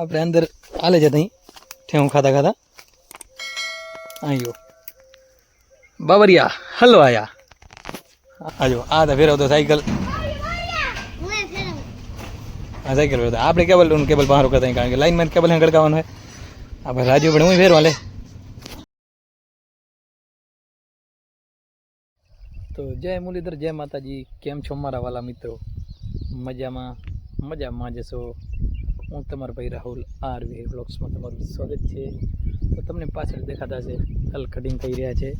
આપણે અંદર હાલે છે તઈ ઠેવું ખાતા ખાતા. આવ્યો બાબરિયા હલો આયા. આજો આ તો ફેરવતો સાયકલ. હા સાયકલ ફેરવતો. આપણે કેબલ કેબલ બહાર કરતા કારણ કે લાઈનમાં કેબલ હે ગળકાવાનું હોય આપણે રાજુ પણ હું ફેરવા લે તો જય મુરલીધર, જય માતાજી. કેમ છો મારા વાલા મિત્રો? મજામાં? મજામાં જશો હું તમારો ભાઈ રાહુલ આરવી બ્લોગ્સમાં તમારું સ્વાગત છે. તો તમને પાછળ દેખાતા છે તલ કટિંગ થઈ રહ્યા છે.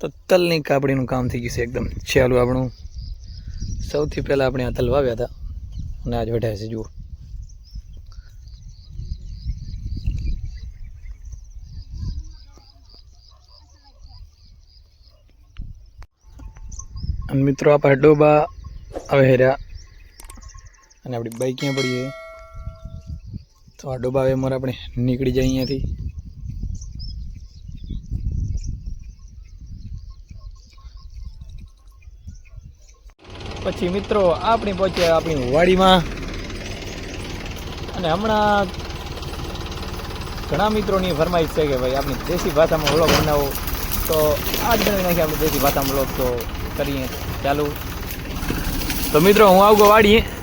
તો તલની કાપડીનું કામ થઈ ગયું છે એકદમ ચાલુ આપણું. સૌથી પહેલાં આપણે આ તલ વાવ્યા હતા અને આજ વેઠ્યા છે, જુઓ. અને મિત્રો આપણા ડોબા હવે હેર્યા અને આપણી બાઈક ક્યાં પડીએ તો આ ડોબાવે આપણે નીકળી જાય અહીંયાથી. પછી મિત્રો, આપણી પહોંચ્યા આપણી વાડીમાં. અને હમણાં ઘણા મિત્રોની ફરમાઈશ છે કે ભાઈ આપણી દેશી ભાષામાં વ્લોગ બનાવો. તો આજ બનાવી નાખીએ આપણે દેશી ભાષામાં વ્લોગ તો કરીએ. ચાલુ. તો મિત્રો, હું આવગો વાડીએ.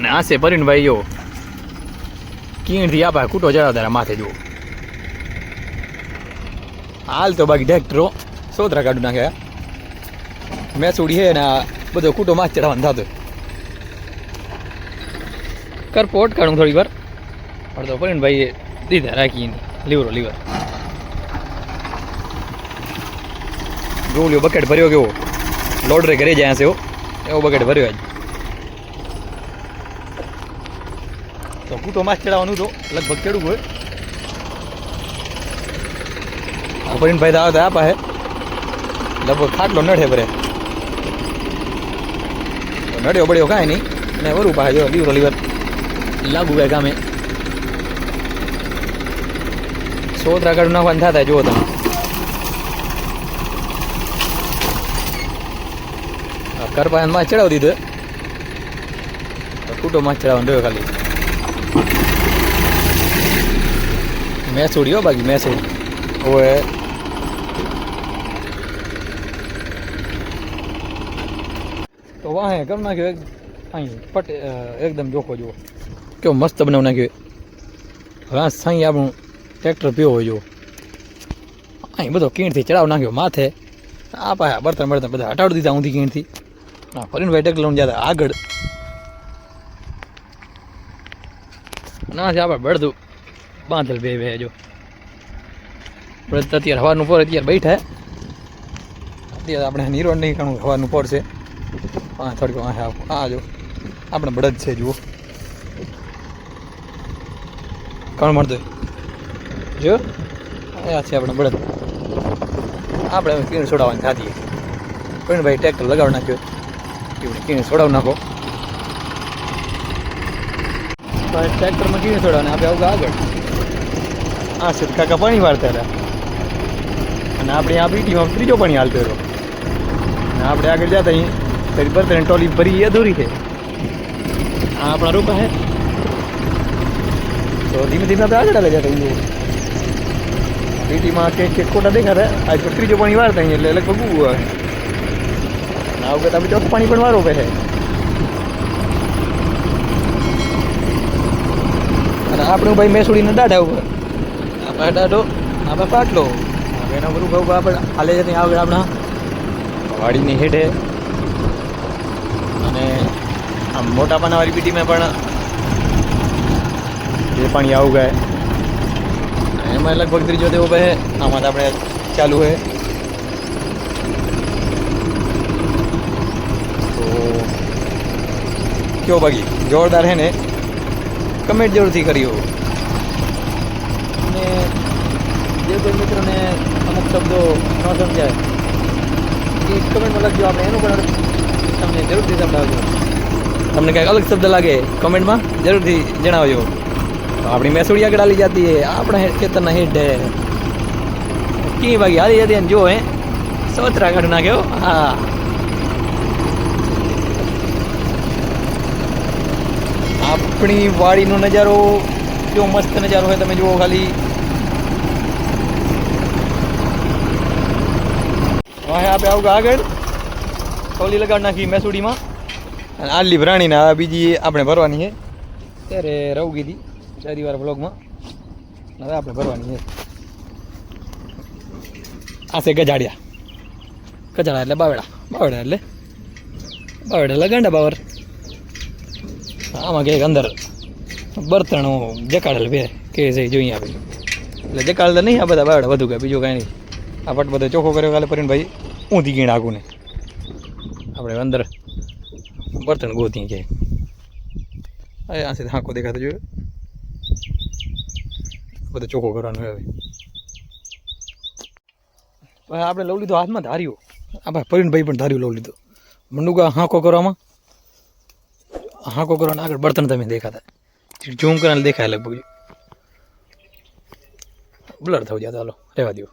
અને આસે પરીણભાઈ જો કીણથી આપા કૂટો ચડાવ તારા માથે જુઓ. હાલ તો બાકી ડેક્ટરો સોતરા કાઢું નાખ્યા મેસુડી છે ને બધો કૂટો માથ ચડાવવાનો થતો. કર પોટ કાઢું થોડી વાર. અડધો પરીણભાઈએ દીધા રાખીને. લીવરો, લીવર. ગોળીઓ બકેટ ભર્યો કેવો? લોડરે ઘરે જાય છે એવો બકેટ ભર્યો આજ. કૂટો માছ ચડાવવાનું તો લગભગ ચડવું હોય. ભાઈ તો આવતા આપા હે લગભગ ખાટલો નડે ભરે નડ્યો બળ્યો કાંઈ નહીં. અને વરું પાસે જો લીવરો લીવર લાગુ ગયા ગામે. સોતરા કાઢું નાખવાનું થતા જુઓ તમે. કરપાનમાં ચડાવી દીધો. કૂટો માં ચડાવવાનું રહ્યો ખાલી. મેસોડી છોડ્યો બાકી મેસોડી ઓએ તો વાહે કેમ નાખ્યો એક, અહીં, પટ એકદમ જોખો જુઓ. કેવો મસ્ત બનાવ નાખ્યો ઘાસ સાંઈ આપણું ટ્રેક્ટર પીવો હોય જુઓ. અહીં બધો કીણથી ચડાવ નાખ્યો માથે. આ પાયા બર્તન બર્તન બધા હટાવી દીધા ઊંધી કીણથી. હા ફરીને ટ્રેક્ટર લઈને જતા આગળ. ના છે, આપણે બળદું. બાંધલ બે બે જો. અત્યારે હવાનું પોર અત્યારે બેઠા. અત્યારે આપણે નિરોડ નહીં ઘણું હવાનું પોર છે. હા, થોડીક હા હા, જો. આપણે બળદ છે, જુઓ. કોણ મળતો? જો. આ છે આપણે બળદ. આપણે કીણ છોડાવવાની થતી. ભાઈ ટ્રેક્ટર લગાવી નાખ્યો. કીણ છોડાવી નાખો. પણ ટ્રેક્ટરમાં કીણ અને આપણે આવું આગળ. આ છે કાકા પાણી વાળતા હતા અને આપણે આ બીટીમાં ત્રીજો પાણી હાલતો રહ્યો. અને આપણે આગળ જતા અહીં ફરી બર્તન ટોલી ભરી અધૂરી છે. આ આપણા રૂપા છે. તો ધીમે ધીમે આપણે આગળ આગળ જતા અહીં બીટીમાં કે કે ખોટા દેખાતા આજ તો ત્રીજો પાણી વાળતા અહીં એટલે લગભગ આવે આ વખત આપણે ચોથું પાણી પણ વારો પહેરે અને આપણું ભાઈ મેસુડીને દાઢા ઉપર. આપણે દાઢો આપણે પાટલો. એના બધું ભાવ આપણે હાલે છે આવે આપણા વાડીની હેઠે. અને આમ મોટા પાનાવાળી પીટીમાં પણ એ પાણી આવું ગયા. એમાં લગભગ ત્રીજો તેવો બે આમાં આપણે ચાલુ હે તો કયો બાકી? જોરદાર હે ને? કમેન્ટ જરૂરથી કર્યો. અને જે કોઈ મિત્રોને અમુક શબ્દો ન સમજાય એ કમેન્ટમાં લખજો. આપણે એનું પણ તમને જરૂરથી સમજાવજો તમને કંઈક અલગ શબ્દ લાગે કમેન્ટમાં જરૂરથી જણાવજો. આપણી મેસોડી આગળ આલી જતી હે આપણા ખેતરના હેઠ હે. કી બાકી હાલી જતી જો હે. સોતરા કાઢ નાખ્યો. હા આપ આપણી વાડીનો નજારો કેવો મસ્ત નજારો હોય તમે જુઓ ખાલી. વાહે આપણે આવું આગળ. ટોલી લગાડ નાખી મેસુડીમાં. અને આટલી ભરાણીને આ બીજી આપણે ભરવાની છે. ત્યારે રહું કીધી ચારી વાર બ્લોગમાં હવે આપણે ભરવાની છે. આ છે ગજાડિયા. ગજાડા એટલે બાવડા બાવડા એટલે? બાવડા એટલે ગાંડા બાવર. આમાં કંઈક અંદર બર્તણો જકાડેલ બે, કે છે જોઈએ આપણે એટલે જકાડેલ નહીં આ બધા બાવડા વધુ કે બીજું કાંઈ નહીં. આ પટ બધો ચોખ્ખો કર્યો કાલે કરીને ભાઈ, ઊંધી ગીણ આગું ને આપણે અંદર બર્તન ગોતી કે હવે આ સીધા હાંકો દેખાતો જોયો. બધો ચોખ્ખો કરવાનો હવે. આપણે લઉં લીધો હાથમાં ધાર્યું. આ ભાઈ પરીણભાઈ પણ ધાર્યું લઉં લીધું. મંડુકા હાંકો કરવામાં. હાંકો કરવાના આગળ બર્તન તમે દેખાતા ઝૂમ કરવાને દેખાય લગભગ બ્લર થવું જાય ચાલો રહેવા દો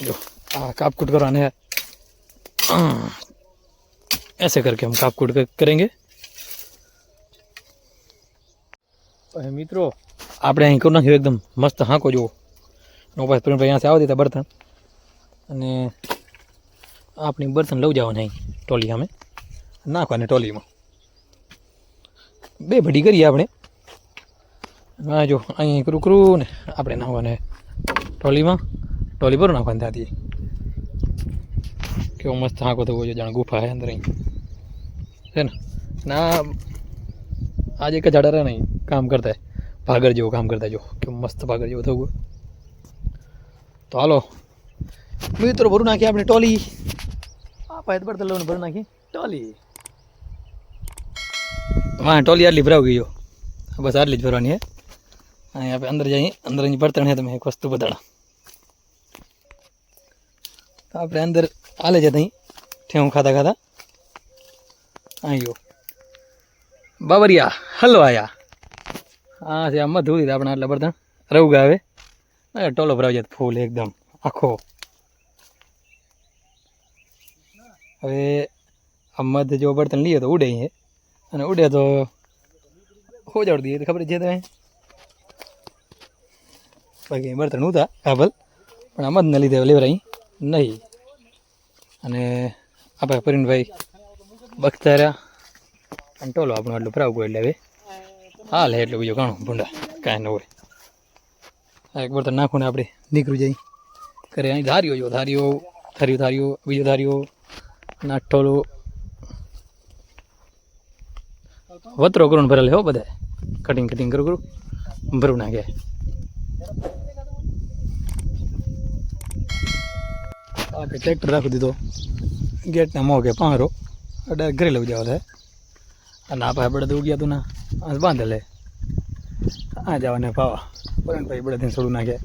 જો આ कापकूट करवाने हैं ऐसे करके हम कापकूट कर- करेंगे પછી મિત્રો આપણે અહીં કરી નાખ્યું એકદમ મસ્ત હાંકો જુઓ નો ભાઈ પ્રેમભાઈ અહીંયાથી આવી દેતા બર્તન અને આપણી બર્તન લઈ જવાના અહીં ટોલી અમે નાખવાને ટોલીમાં બે ભડી કરીએ આપણે. હા જો અહીં કરું કરું ને આપણે નાખવાને ટોલીમાં. ટોલી ભરું નાખવાની ત્યાંથી. કેવો મસ્ત હાંકો થવો જોઈએ, જાણે ગુફા હે અંદર અહીં. છે ને? ના આજે એક ઝાડા રહે નહીં કામ કરતા ભાગર જેવું કામ કરતા જો. કેવું મસ્ત ભાગર જેવું થવું તો હાલો. મિત્રો, ભરું નાખીએ આપણે ટોલી. આ પાયત પર લઉં ભરું નાખી ટોલી. હા, ટોલી આટલી ભરાવ ગયો બસ આટલી જ ભરવાની હે. અહીં આપણે અંદર જઈએ. અંદર અહીં બર્તન હે તમે એક વસ્તુ બતાડા. આપણે અંદર હાલે છે ત્યાં ઠેવું ખાતા ખાતા. જો. બાબરિયા હલો આયા. હા છે આમાં ધોઈ દીધા આપણે આટલા બર્તન રવું ગાવે ટોલો ભરાવ જાય ફૂલ એકદમ. આખો. હવે આ મધ જો બળતણ લઈએ તો ઉડે છે અને ઉડે તો ખોજાડી દઈએ તો ખબર જ છે તમે બાકી બળતણ ઉતા કાબલ, પણ આ મધને લીધે લેવરાઈ નહીં. અને આપણે પરિણભાઈ બખતા રહ્યા અને ટોલો આપણો આટલું ગયો એટલે હવે. હાલ લે એટલે બીજું ઘણું ભૂંડા, કાંઈ ન હોય. આ એક બળતણ નાખું ને આપણે, નીકળી જઈ કરે અહીં ધાર્યો જો ધાર્યો ધાર્યો ધાર્યો બીજો ધાર્યો ના ટોલો વતરો કરું ભરેલ હો બધા કટિંગ કટિંગ કરું કરું. ભરું નાખે. આપણે ટ્રેક્ટર રાખી દીધો. ગેટના મોગે પાંરો ડાયરેક્ટ ઘરે લઈ જવા થાય અને આપણે બળદ ઉગ્યા તું ના. આ બાંધે લે આ જવાને પાવા. પરંતુ ભાઈ બળદ છોડું નાખે.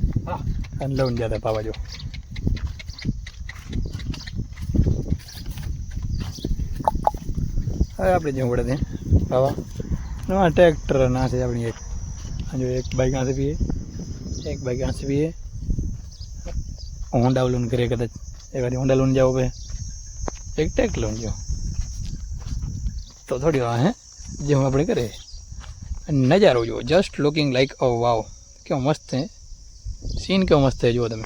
અને લઈને જતા પાવા જો. હવે આપણે જેવું બળદ ના ટ્રેક્ટર ના છે આપણી એક. જો એક બાઈક આંસે પીએ. એક બાઈક આંસે પીએ. હોન્ડા લોન કરીએ કદાચ. એકાદી હોન્ડા લોન જાવ એક ટ્રેક્ટર લોન જો તો થોડી વાર, હે? જેવું આપણે કરીએ. નજારો જુઓ. Just looking like oh wow કેવો મસ્ત હે સીન કેવો મસ્ત છે, જુઓ તમે.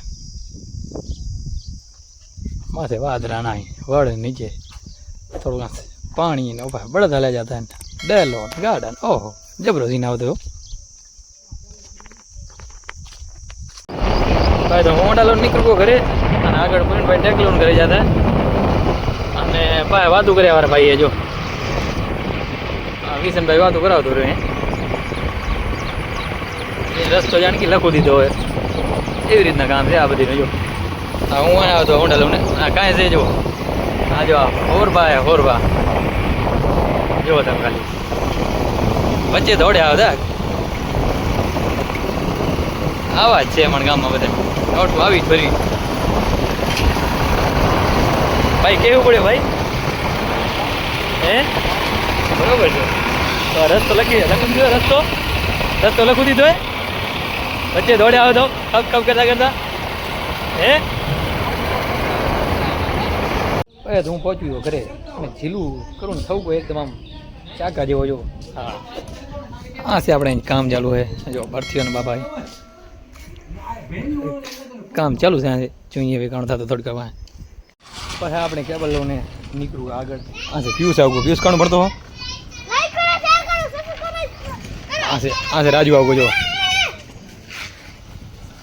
માથે વાદરા નાય, વડ નીચે. થોડું પાણી ને ઊભા બળદ હાલ્યા જતા ને ગાર્ડન ઓહો જબરો સીન આવતો ભાઈ, તો હોન્ડા લોન નીકળવો ઘરે. અને આગળ ભાઈ ટેક લોન ઘરે જતા. અને ભાઈ, વાતું કર્યા વાળા ભાઈએ જો. કિશનભાઈ વાતો કરાવતો રહ્યો એ રસ્તો જાણકી લખું દીધો હોય. એવી રીતના કામ છે આ બધીનું, જો. હા આવ્યો હતો હોન્ડા લોન આ કાંઈ છે, જો. હા જો હોરબા હે હોરબા જુઓ તમે ખાલી. વચ્ચે દોડે આવતા આવા જ છે અમારા ગામમાં બધા. નોટમાં આવી ફરી. ભાઈ, કેવું પડે ભાઈ? હે? બરોબર છે. તો રસ્તો લખી લખી દીધો રસ્તો. રસ્તો લખી દીધો હે. વચ્ચે દોડે આવે તો કપ કપ કરતા કરતા. હે? તો હું પહોંચ્યું ઘરે. ઝીલું કરું ને, થવું એકદમ આમ ચાકા જેવો જો. હા. આ છે આપણે કામ ચાલુ છે. જો ભરતીઓના બાબા કામ ચાલુ છે આજે જોઈએ વેકાણ થતો થોડીક વાર પછી આપણે કેબલ લઈને નીકળું આગળ. આ છે પિયુષ આવું પિયુષ કાણ ભરતો હો? આ છે આ છે રાજુ આવું જો.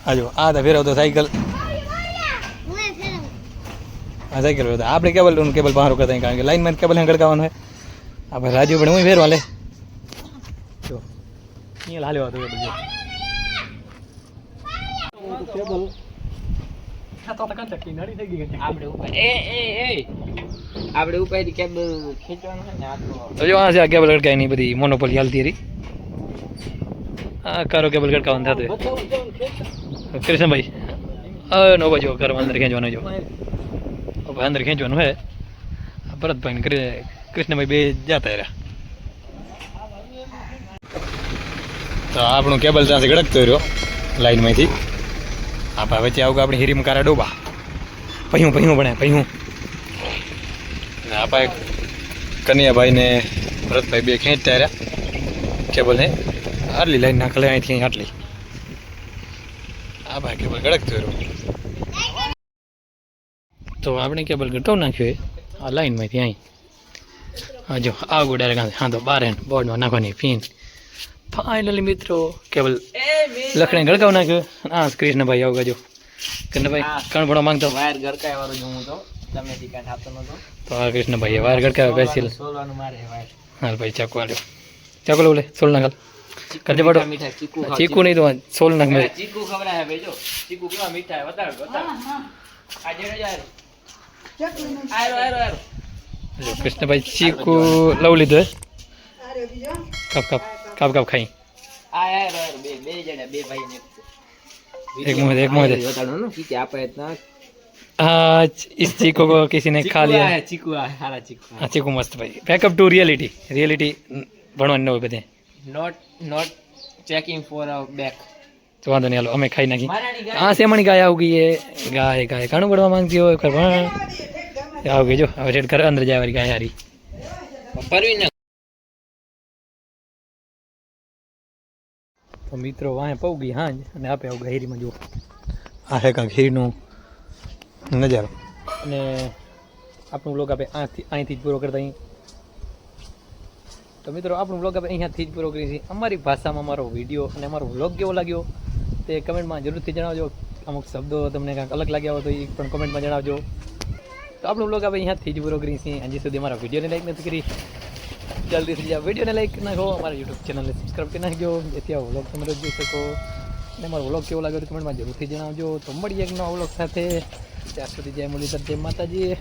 આ જો આ તો ફેરવતો સાયકલ. આ સાયકલ આપણે કેબલ કેબલ બહાર કરતા કારણ કે લાઈનમાં કેબલ હેંગડકાવાનું હોય. આપણે રાજુ પણ હું ફેરવા લે. જો. અહીંયા હાલ્યો હતો એ એ એ. આપણે ઉપરથી કેબલ ખેંચવાનું છે આ તો તો જો આ છે આ કેબલ ગડકાયની બધી મોનોપોલી હાલતી રહી. આ કારો કેબલ ગડકાવાનું થતું. કૃષ્ણભાઈ નો બાજુ કરો અંદર ખેંચવાનું જો અંદર ખેંચવાનું હે આ ભરતભાઈ ને કૃ- કૃષ્ણભાઈ બે જતા રહ્યા. તો આપણું કેબલ ત્યાંથી ગડકતો રહ્યો લાઈનમાંથી આપણા વચ્ચે આવું આપણે હિરીમ કારા ડોબા. પહ્યું પહ્યું ભણે પહ્યું ને આપા એક કન્યાભાઈ ને ભરતભાઈ બે ખેંચતા રહ્યા કેબલ ને આટલી લાઈન નાખલે અહીંથી અહીં આટલી. આ ભાઈ કેબલ ગડકતો રહ્યો. તો આપણે કેબલ ગટો નાખ્યો એ, આ લાઈનમાંથી અહીં. જો આ ગોડારે હા તો બાર બોર્ડમાં નાખવાની ફીન ફાઇનલી મિત્રો કેબલ લખણે ગળકાવ નાખ્યો. હા આ કૃષ્ણભાઈ આવું ગજો. કૃષ્ણભાઈ હા. કણ ભણો માંગતો? વાયર ગળકાવવાનો વાળો જ હું તો. તમે ટીકા આપતો નતો તો આ કૃષ્ણભાઈ વાયર ગળકાવ બેસી સોલવાનું મારે વાયર. હાલ ભાઈ ચાકુ આલ્યો. ચાકુ લો લે સોલ નાખ હાલ. કરજે પાડો. ચીકુ નહીં તો સોલ નાખ મેં ચીકુ ખવડાવે ભાઈ જો. ચીકુ કેવા મીઠા હે બતાડ. બતાડ આ જેડે જાય આયરો આયરો આયરો. કૃષ્ણભાઈ ચીકુ લવ લીધો હે કાપ કાપ કાપ કાપ ખાઈ આ આયરો આયરો બે બે જણા બે ભાઈ ને एक मुंह दे, एक मुंह दे। બતાડો ને ઠીક છે આપણે इतना आज इस चीकू को किसी ने खा लिया है चीकू आ हारा चीकू हाँ चीकू मस्त भाई बैकअप टू रियलिटी रियलिटी ભણવાની ન હોય બધે not not checking for a back તો વાંધો નહીં હાલો અમે ખાઈ નાખી મારાની ગાય હા સેમણી ગાય આવું ગઈ એ ગાય ગાય કાણું પડવા માંગતી હોય ખબર પણ આવું ગયો હવે રેડ કરે અંદર જાય વારી ગાય હારી. પરવીન તો મિત્રો વાંહે ગઈ હાંજ અને આપે આવું હેરીમાં જો આ હે કાંક હેરીનો નજારો. અને આપણું બ્લોગ આપણે આથી અહીંથી જ પૂરો કરતા અહીં. તો મિત્રો આપણું બ્લોગ આપણે અહીંયાથી જ પૂરો કરીએ છીએ. અમારી ભાષામાં અમારો વીડિયો અને અમારો બ્લોગ કેવો લાગ્યો તે કમેન્ટમાં જરૂરથી જણાવજો. અમુક શબ્દો તમને કાંઈક અલગ લાગ્યા હોય તો એ પણ કમેન્ટમાં જણાવજો. તો આપણું બ્લોગ આપણે અહીંયાથી જ પૂરો છીએ. હજી સુધી અમારા વિડીયોને લાઈક નથી કરી. જલ્દીથી આ વિડીયોને લાઈક નાખો અમારા યુટ્યુબ ચેનલને સબસ્ક્રાઈબ કરી નાખજો. જેથી આ વ્લોગ તમે જોઈ શકો. અને અમારો વ્લોગ કેવો લાગ્યો કમેન્ટમાં જરૂરથી જણાવજો. તો મળીએ એક નવા વ્લોગ સાથે. ત્યાં સુધી જય મુરલીધર, જય માતાજી.